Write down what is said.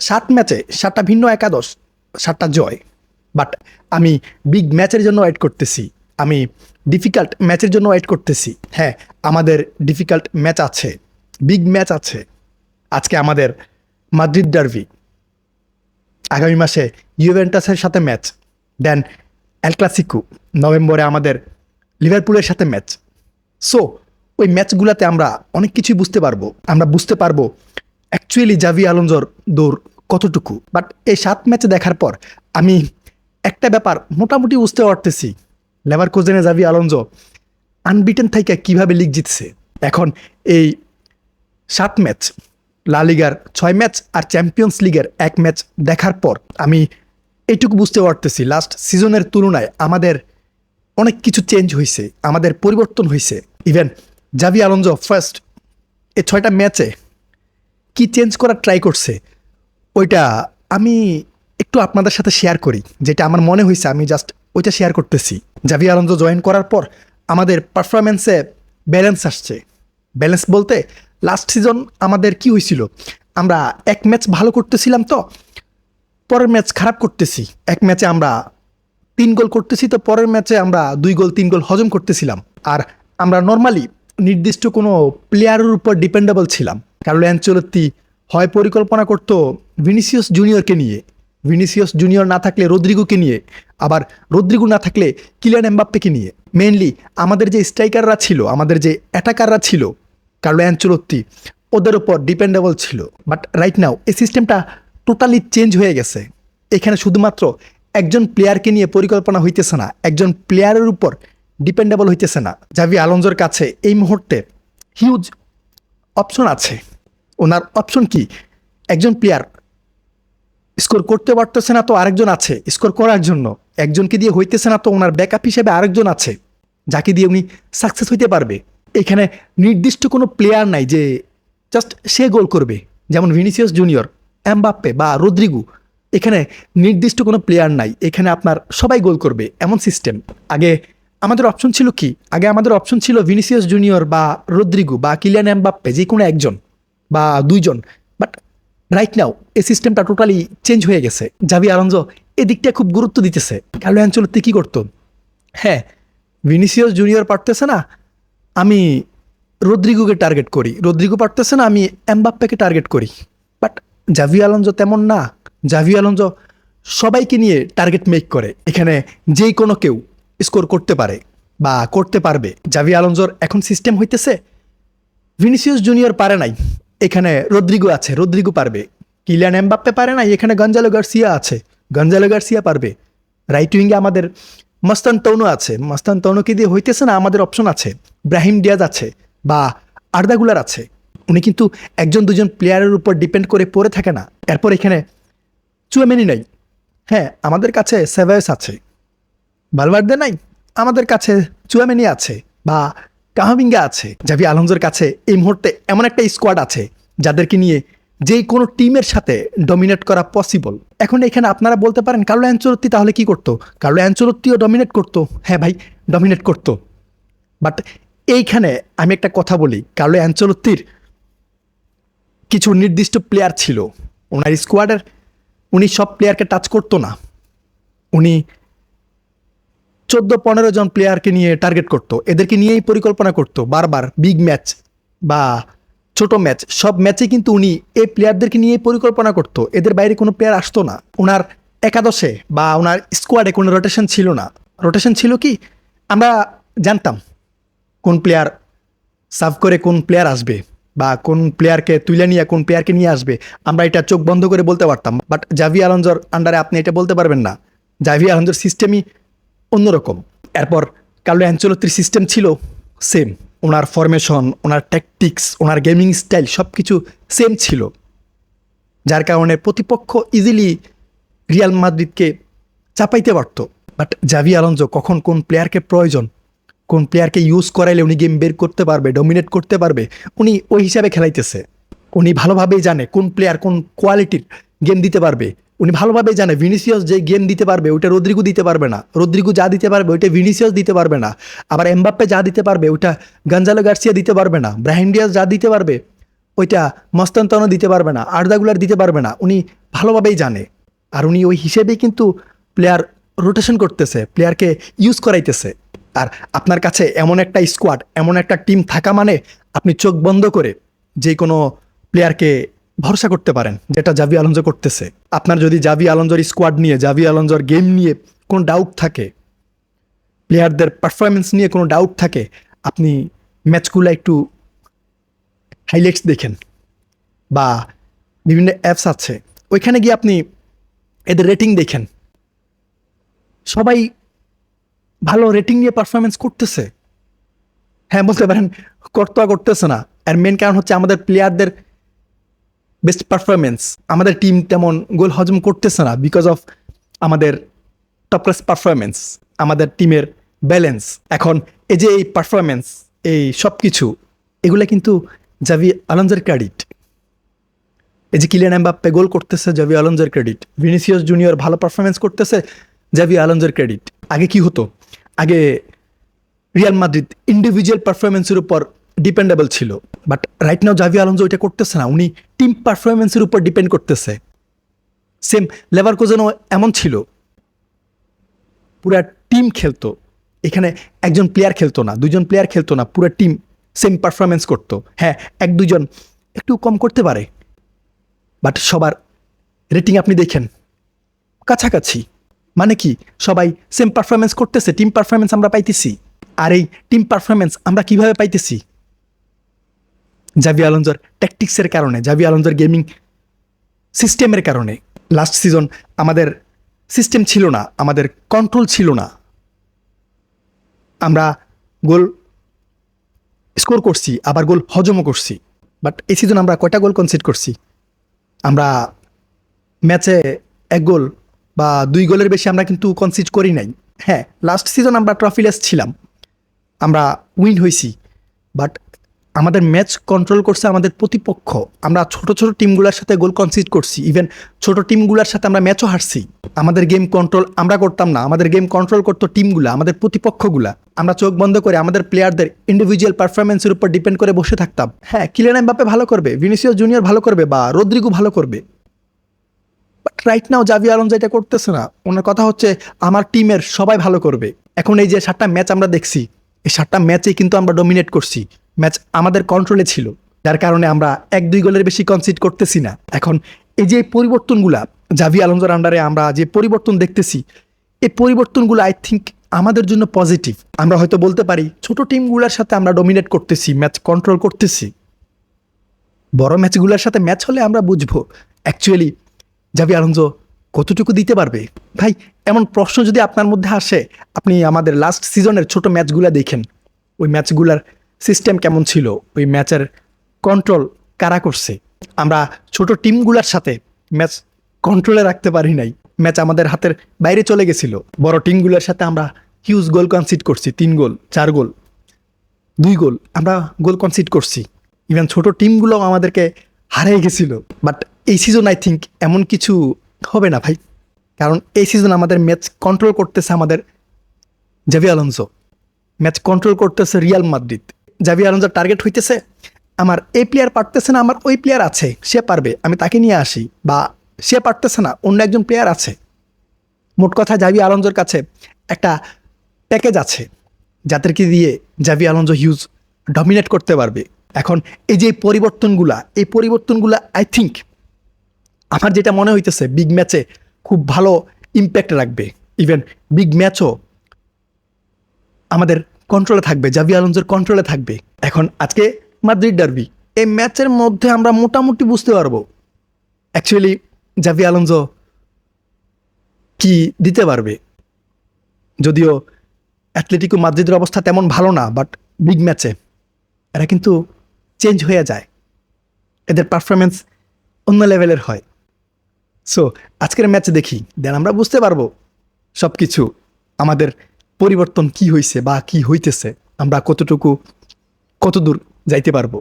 সাত ম্যাচে সাতটা ভিন্ন একাদশ, সাতটা জয়। বাট আমি বিগ ম্যাচের জন্য ওয়েট করতেছি। আমি ডিফিকাল্ট ম্যাচের জন্য ওয়েট করতেছি। হ্যাঁ আমাদের ডিফিকাল্ট ম্যাচ আছে। বিগ ম্যাচ আছে। আজকে আমাদের মাদ্রিদ ডার্ভি আগামী মাসে ইউভেন্টাসের সাথে ম্যাচ দেন এল ক্লাসিকো নভেম্বরে আমাদের লিভারপুলের সাথে ম্যাচ সো ওই ম্যাচগুলোতে আমরা অনেক কিছুই বুঝতে পারব। আমরা বুঝতে পারব অ্যাকচুয়ালি জাভি আলঞ্জর দৌড় কতটুকু? বাট এই সাত ম্যাচে দেখার পর আমি একটা ব্যাপার মোটামুটি বুঝতে পারতেছি। লেভার কোজেনে জাভি আলঞ্জো আনবিটেন থেকে কীভাবে লিগ জিতছে। এখন এই সাত ম্যাচ লা লিগার ছয় ম্যাচ আর চ্যাম্পিয়ন্স লিগের এক ম্যাচ দেখার পর আমি এইটুকু বুঝতে পারতেছি। লাস্ট সিজনের তুলনায় আমাদের অনেক কিছু চেঞ্জ হয়েছে আমাদের পরিবর্তন হয়েছে ইভেন জাভি আলঞ্জো ফার্স্ট এই ছয়টা ম্যাচে কি চেঞ্জ করার ট্রাই করছে, ওইটা আমি একটু আপনাদের সাথে শেয়ার করি। যেটা আমার মনে হয়েছে আমি জাস্ট ওইটা শেয়ার করতেছি। জাভি আলঞ্জো জয়েন করার পর আমাদের পারফরমেন্সে ব্যালেন্স আসছে। ব্যালেন্স বলতে লাস্ট সিজন আমাদের কি হয়েছিল আমরা এক ম্যাচ ভালো করতেছিলাম তো, পরের ম্যাচ খারাপ করতেছি। এক ম্যাচে আমরা তিন গোল করতেছি তো, পরের ম্যাচে আমরা দুই গোল তিন গোল হজম করতেছিলাম। আর আমরা নর্মালি নির্দিষ্ট কোনো প্লেয়ারের উপর ডিপেন্ডেবল ছিলাম। কারণ অ্যাঞ্চলত্তি হয় পরিকল্পনা করতো ভিনিসিয়াস জুনিয়রকে নিয়ে। ভিনিসিয়াস জুনিয়র না থাকলে রদ্রিগোকে নিয়ে, আবার রদ্রিগো না থাকলে কিলিয়ান এমবাপ্পেকে নিয়ে। মেনলি আমাদের যে স্ট্রাইকাররা ছিল, আমাদের যে অ্যাটাকাররা ছিল, কার্লো অ্যাঞ্চলত্তি ওদের উপর ডিপেন্ডেবল ছিল। বাট রাইট নাও এই সিস্টেমটা টোটালি চেঞ্জ হয়ে গেছে। এখানে শুধুমাত্র একজন প্লেয়ারকে নিয়ে পরিকল্পনা হইতেছে না, একজন প্লেয়ারের উপর ডিপেন্ডেবল হইতেছে না। জাভি আলঞ্জোর কাছে এই মুহূর্তে হিউজ অপশন আছে। ওনার অপশন কি? একজন প্লেয়ার স্কোর করতে পারতেছে না তো আরেকজন আছে স্কোর করার জন্য। একজনকে দিয়ে হইতেছে না তো ওনার ব্যাকআপ হিসেবে আরেকজন আছে। যাকে দিয়ে উনি সাকসেস হইতে পারবে। এখানে নির্দিষ্ট কোনো প্লেয়ার নাই যে জাস্ট সে গোল করবে। যেমন ভিনিসিয়াস জুনিয়র এমবাপ্পে বা রদ্রিগু এখানে নির্দিষ্ট কোনো প্লেয়ার নাই। এখানে আপনার সবাই গোল করবে। এমন সিস্টেম আগে আমাদের অপশন ছিল কি? আগে আমাদের অপশন ছিল ভিনিসিয়াস জুনিয়র বা রদ্রিগু বা কিলিয়ান এমবাপ্পে যে কোনো একজন বা দুইজন। বাট রাইট নাও এই সিস্টেমটা টোটালি চেঞ্জ হয়ে গেছে। জাভি আলঞ্জো এদিকটা খুব গুরুত্ব দিতেছে। কালো অঞ্চলতে কী করতো? হ্যাঁ ভিনিসিয়াস জুনিয়র পারতেছে না, আমি রদ্রিগোকে টার্গেট করি। রদ্রিগো পারতেছে না, আমি এমবাপ্পেকে টার্গেট করি। বাট জাভি আলঞ্জো তেমন না। জাভি আলঞ্জো সবাইকে নিয়ে টার্গেট মেক করে। এখানে যেই কোনো কেউ স্কোর করতে পারে বা করতে পারবে। জাভি আলঞ্জোর এখন সিস্টেম হইতেছে, ভিনিসিয়াস জুনিয়র পারে নাই, এখানে রদ্রিগো আছে, রদ্রিগো পারবে। কিলিয়ান এমবাপ্পে পারে নাই, এখানে গঞ্জালো গার্সিয়া আছে, গঞ্জালো গার্সিয়া পারবে। রাইট উইঙ্গে আমাদের মস্তান তৌনু আছে, মস্তান তৌনুকে দিয়ে হইতেছে না, আমাদের অপশন আছে। ব্রাহিম ডিয়াজ আছে বা আর্দাগুলার আছে। উনি কিন্তু একজন দুজন প্লেয়ারের উপর ডিপেন্ড করে পড়ে থাকে না। এরপর এখানে চুয়ামেনি নাই। হ্যাঁ আমাদের কাছে সেভায়স আছে। বালবার্দে নাই, আমাদের কাছে চুয়ামেনি আছে বা কাহামিঙ্গা আছে। জাভি আলমজোর কাছে এই মুহূর্তে এমন একটা স্কোয়াড আছে, যাদেরকে নিয়ে যে কোনো টিমের সাথে ডমিনেট করা পসিবল এখন এখানে আপনারা বলতে পারেন কার্লো অ্যাঞ্চলত্তি তাহলে কি করতো? কার্লো অ্যাঞ্চলত্তিও ডমিনেট করতো। হ্যাঁ ভাই ডমিনেট করতো। বাট এইখানে আমি একটা কথা বলি কার্লো অ্যাঞ্চলত্তির কিছু নির্দিষ্ট প্লেয়ার ছিল। ওনার স্কোয়াডের উনি সব প্লেয়ারকে টাচ করতো না। উনি চোদ্দ পনেরো জন প্লেয়ারকে নিয়ে টার্গেট করতো। এদেরকে নিয়েই পরিকল্পনা করতো। বারবার বিগ ম্যাচ বা ছোট ম্যাচ সব ম্যাচে কিন্তু উনি এই প্লেয়ারদেরকে নিয়ে পরিকল্পনা করতো। এদের বাইরে কোনো প্লেয়ার আসতো না। ওনার একাদশে বা ওনার স্কোয়াডে কোনো রোটেশন ছিল না। রোটেশন ছিল কি? আমরা জানতাম কোন প্লেয়ার সার্ভ করে কোন প্লেয়ার আসবে বা কোন প্লেয়ারকে তুলে নিয়ে কোন প্লেয়ারকে নিয়ে আসবে। আমরা এটা চোখ বন্ধ করে বলতে পারতাম। বাট জাভি আলঞ্জর আন্ডারে আপনি এটা বলতে পারবেন না। জাভি আলঞ্জর সিস্টেমই অন্যরকম। এরপর কার্লো অ্যাঞ্চলত্রির সিস্টেম ছিল সেম ওনার ফরমেশন ওনার ট্যাকটিক্স ওনার গেমিং স্টাইল সব কিছু সেম ছিল। যার কারণে প্রতিপক্ষ ইজিলি রিয়াল মাদ্রিদকে চাপাইতে পারত। বাট জাভি আলঞ্জো কখন কোন প্লেয়ারকে প্রয়োজন, কোন প্লেয়ারকে ইউজ করাইলে উনি গেম বের করতে পারবে ডমিনেট করতে পারবে, উনি ওই হিসাবে খেলাইতেছে। উনি ভালোভাবেই জানে কোন প্লেয়ার কোন কোয়ালিটির গেম দিতে পারবে। উনি ভালোভাবেই জানে, ভিনিসিয়াস যে গেম দিতে পারবে, ওইটা রদ্রিগু দিতে পারবে না। রদ্রিগু যা দিতে পারবে, ওইটা ভিনিসিয়াস দিতে পারবে না। আবার এমবাপ্পে যা দিতে পারবে, ওইটা গঞ্জালো গার্সিয়া দিতে পারবে না। ব্রাহিম ডিয়াস যা দিতে পারবে, ওইটা মস্তান্তনও দিতে পারবে না, আর্দাগুলার দিতে পারবে না। উনি ভালোভাবেই জানে। আর উনি ওই হিসেবেই কিন্তু প্লেয়ার রোটেশন করতেছে, প্লেয়ারকে ইউজ করাইতেছে। আর আপনার কাছে এমন একটা স্কোয়াড, এমন একটা টিম থাকা মানে আপনি চোখ বন্ধ করে যে কোনো প্লেয়ারকে ভরসা করতে পারেন, যেটা জাভি আলঞ্জো করতেছে। আপনার যদি জাভি আলঞ্জোর স্কোয়াড নিয়ে, জাভি আলঞ্জোর গেম নিয়ে কোনো ডাউট থাকে প্লেয়ারদের পারফরমেন্স নিয়ে কোনো ডাউট থাকে, আপনি ম্যাচগুলো একটু হাইলাইটস দেখেন বা বিভিন্ন অ্যাপস আছে, ওইখানে গিয়ে আপনি এদের রেটিং দেখেন। সবাই ভালো রেটিং নিয়ে পারফরমেন্স করতেছে। হ্যাঁ বলতে পারেন কর্তা করতেছে না। আর মেন কারণ হচ্ছে আমাদের প্লেয়ারদের বেস্ট পারফরমেন্স আমাদের টিম তেমন গোল হজম করতেছে না বিকজ অফ আমাদের টপ ক্লাস পারফরমেন্স আমাদের টিমের ব্যালেন্স এখন এই যে এই পারফরমেন্স এই সব কিছু এগুলো কিন্তু জাভি আলঞ্জের ক্রেডিট এই যে কিলিয়ান এমবাপ্পে গোল করতেছে জাভি আলঞ্জের ক্রেডিট ভিনিসিয়াস জুনিয়র ভালো পারফরমেন্স করতেছে জাভি আলঞ্জের ক্রেডিট আগে কি হতো? আগে রিয়াল মাদ্রিদ ইন্ডিভিজুয়াল পারফরমেন্সের উপর ডিপেন্ডেবল ছিল। বাট রাইট নাও জাভি আলঞ্জো ওইটা করতেছে না। উনি টিম পারফরমেন্সের উপর ডিপেন্ড করতেছে। সেম লেভার কোজেনও এমন ছিল। পুরা টিম খেলতো। এখানে একজন প্লেয়ার খেলতো না দুজন প্লেয়ার খেলতো না, পুরো টিম সেম পারফরমেন্স করতো। হ্যাঁ এক দুজন একটু কম করতে পারে। বাট সবার রেটিং আপনি দেখেন। কাছাকাছি। মানে কি? সবাই সেম পারফরমেন্স করতেছে টিম পারফরমেন্স আমরা পাইতেছি। আর এই টিম পারফরমেন্স আমরা কীভাবে পাইতেছি? জাভি আলঞ্জর ট্যাকটিক্সের কারণে, জাভি আলঞ্জর গেমিং সিস্টেমের কারণে। লাস্ট সিজন আমাদের সিস্টেম ছিল না, আমাদের কন্ট্রোল ছিল না। আমরা গোল স্কোর করছি, আবার গোল হজমও করছি। বাট এই সিজন আমরা কয়টা গোল কনসিড করছি? আমরা ম্যাচে এক গোল বা দুই গোলের বেশি আমরা কিন্তু কনসিড করি নাই। হ্যাঁ লাস্ট সিজন আমরা ট্রফিলেস ছিলাম। আমরা উইন হয়েছি বাট আমাদের ম্যাচ কন্ট্রোল করছে আমাদের প্রতিপক্ষ। আমরা ছোট ছোট টিমগুলোর সাথে গোল কনসিড করছি। ইভেন ছোট টিমগুলোর সাথে আমরা ম্যাচও হারছি। আমাদের গেম কন্ট্রোল আমরা করতাম না। আমাদের গেম কন্ট্রোল করতো টিমগুলো আমাদের প্রতিপক্ষগুলা। আমরা চোখ বন্ধ করে আমাদের প্লেয়ারদের ইন্ডিভিজুয়াল পারফরমেন্সের উপর ডিপেন্ড করে বসে থাকতাম। হ্যাঁ কিলিয়ান এমবাপ্পে ভালো করবে ভিনিসিয়াস জুনিয়র ভালো করবে বা রদ্রিগো ভালো করবে। বাট রাইট নাও জাভি আলম যেটা করতেছে না। ওনার কথা হচ্ছে, আমার টিমের সবাই ভালো করবে। এখন এই যে সাতটা ম্যাচ আমরা দেখছি, এই সাতটা ম্যাচেই কিন্তু আমরা ডমিনেট করছি। ম্যাচ আমাদের কন্ট্রোলে ছিল, যার কারণে আমরা এক দুই গোলের বেশি কনসিড করতেছি না। এখন এই যে পরিবর্তনগুলা জাভি আলমজার আন্ডারে আমরা যে পরিবর্তন দেখতেছি, এই পরিবর্তনগুলো আই থিঙ্ক আমাদের জন্য পজিটিভ আমরা হয়তো বলতে পারি, ছোট টিমগুলোর সাথে আমরা ডমিনেট করতেছি ম্যাচ কন্ট্রোল করতেছি। বড় ম্যাচগুলোর সাথে ম্যাচ হলে আমরা বুঝব অ্যাকচুয়ালি জাভি আলonso কতটুকু দিতে পারবে? ভাই, এমন প্রশ্ন যদি আপনার মধ্যে আসে, আপনি আমাদের লাস্ট সিজনের ছোট ম্যাচগুলো দেখেন। ওই ম্যাচগুলার সিস্টেম কেমন ছিল? ওই ম্যাচের কন্ট্রোল কারা করছে? আমরা ছোট টিমগুলোর সাথে ম্যাচ কন্ট্রোলে রাখতে পারি নাই। ম্যাচ আমাদের হাতের বাইরে চলে গেছিল। বড় টিমগুলোর সাথে আমরা হিউজ গোল কনসিড করছি। তিন গোল চার গোল দুই গোল আমরা গোল কনসিড করছি। ইভেন ছোট টিমগুলোও আমাদেরকে হারিয়ে গেছিল। বাট এই সিজন আই থিঙ্ক এমন কিছু হবে না ভাই। কারণ এই সিজন আমাদের ম্যাচ কন্ট্রোল করতেছে আমাদের জাভি আলonso ম্যাচ কন্ট্রোল করতেছে রিয়াল মাদ্রিদ জাভি আলonsoর টার্গেট হইতেছে, আমার এই প্লেয়ার পারতেছে না, আমার ওই প্লেয়ার আছে, সে পারবে, আমি তাকে নিয়ে আসি। বা সে পারতেছে না, অন্য একজন প্লেয়ার আছে। মোট কথা জাভি আলonsoর কাছে একটা প্যাকেজ আছে, যাদেরকে দিয়ে জাভি আলonso হিউজ ডমিনেট করতে পারবে। এখন এই যে পরিবর্তনগুলা, এই পরিবর্তনগুলা আই থিঙ্ক আমার যেটা মনে হইতেছে বিগ ম্যাচে খুব ভালো ইম্প্যাক্ট রাখবে। ইভেন বিগ ম্যাচও আমাদের কন্ট্রোলে থাকবে, জাভি আলonsoর কন্ট্রোলে থাকবে। এখন আজকে মাদ্রিদ ডার্বি এই ম্যাচের মধ্যে আমরা মোটামুটি বুঝতে পারব অ্যাকচুয়ালি জাভি আলonso কি দিতে পারবে। যদিও অ্যাথলেটিকো মাদ্রিদের অবস্থা তেমন ভালো না বাট বিগ ম্যাচে এরা কিন্তু চেঞ্জ হয়ে যায়। এদের পারফরমেন্স অন্য লেভেলের হয়। সো আজকের ম্যাচে দেখি দেন আমরা বুঝতে পারব সব কিছু আমাদের পরিবর্তন কি হয়েছে বা কি হইতেছে আমরা কতটুকু কতদূর যাইতে পারব?